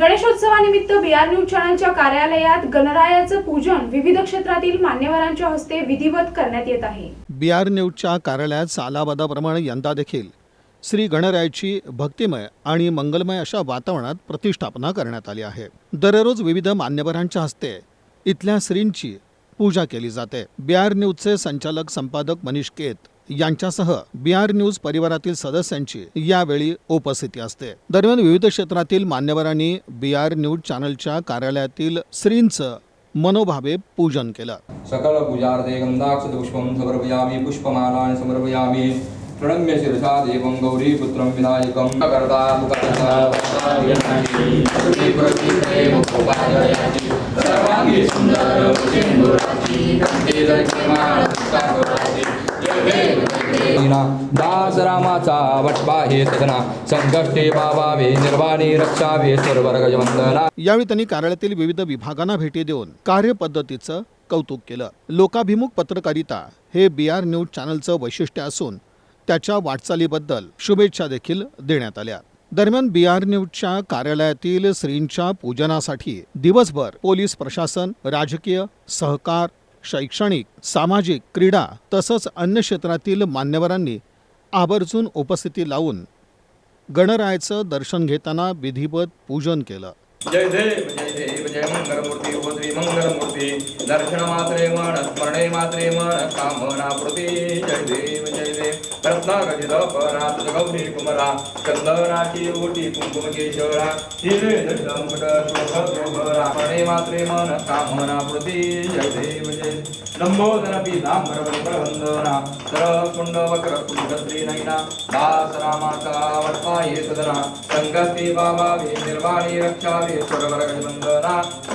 गणेशोत्सवानिमित्त BR news चॅनलच्या कार्यालयात गणरायाचं पूजन विविध क्षेत्रातील मान्यवरांच्या हस्ते विधिवत करण्यात येत आहे. बी न्यूजच्या कार्यालयात सालाबादाप्रमाणे यंदा देखील श्री गणरायाची भक्तिमय आणि मंगलमय अशा वातावरणात प्रतिष्ठापना करण्यात आली आहे. दररोज विविध मान्यवरांच्या हस्ते इथल्या श्रींची पूजा केली जाते. बी न्यूजचे संचालक संपादक मनीष केत यांच्यासह बी आर न्यूज परिवारातील सदस्यांची यावेळी उपस्थिती असते. दरम्यान विविध क्षेत्रातील मान्यवरांनी बी आर न्यूज चॅनलच्या कार्यालयातील श्रींचं मनोभावे पूजन केलं. सकल पूजार्थे गंधाक्ष पुष्पम समर्पयामी पुष्पमालानि समर्पयामी प्रणम्य शिरसा देवं गौरी गौरीपुत्रं विनायकं। करता सर्वांगी सुंदर दास रामाचा वटपा हे सदना संकष्टे बाबावे निर्वाणी रक्षावे सर्ववर्गवंदना यावेळी त्यांनी कार्यालयातील विविध विभागांना भेटी देऊन कार्यपद्धतीचं कौतुक केलं. लोकाभिमुख पत्रकारिता हे बी आर न्यूज चॅनलचं वैशिष्ट्य असून त्याच्या वाटचालीबद्दल शुभेच्छा देखील देण्यात आल्या. दरम्यान बी आर न्यूजच्या कार्यालयातील श्रींच्या पूजनासाठी दिवसभर पोलीस प्रशासन राजकीय सहकार शैक्षणिक सामाजिक क्रीडा तसंच अन्य क्षेत्रातील मान्यवरांनी आवर्जून उपस्थिती लावून गणरायाचं दर्शन घेताना विधिवत पूजन केलं. जय देव जय देव जय मंगलमूर्ती उपद्री मंगलमूर्ती दर्शन मात्रे मन स्मरणे मात्रे मन कामना प्रती जय देव जय देव रत्नागजित परात गौरी कुमरा चंदनाची ओटी कुंकुम शोभरा मात्रे मन कामना प्रती जय देव जय लंबोदर पीतांबर वंदना सरळ वक्र कुंड दास रामाचा वटपा ये सदना। संगती निर्वाणी रक्षावे वे स्वरवर्ग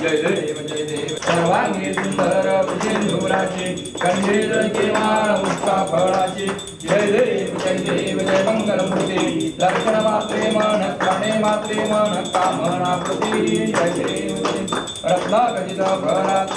जय देव जय देव। सर्वांगी सुंदर विजेंदुराचे कंठे केवाळ मुक्ता फळाची। जय देव जय देव जय मंगलमूर्ती दर्शन मात्रे मन प्राणे मात्रे मन कामना प्रती जय देव जय रत्नागजित भरात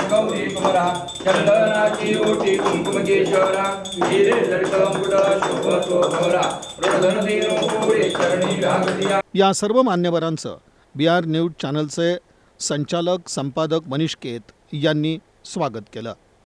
गौरी चंदनाची ओटी कुंकुमकेश्वरा हिरे जडित शुभ शोभ शोभरा रोदन देनो चरणी व्यागतिया या सर्व मान्यवरांचं बी आर न्यूज चॅनलचे संचालक संपादक मनीष केत यांनी स्वागत केलं.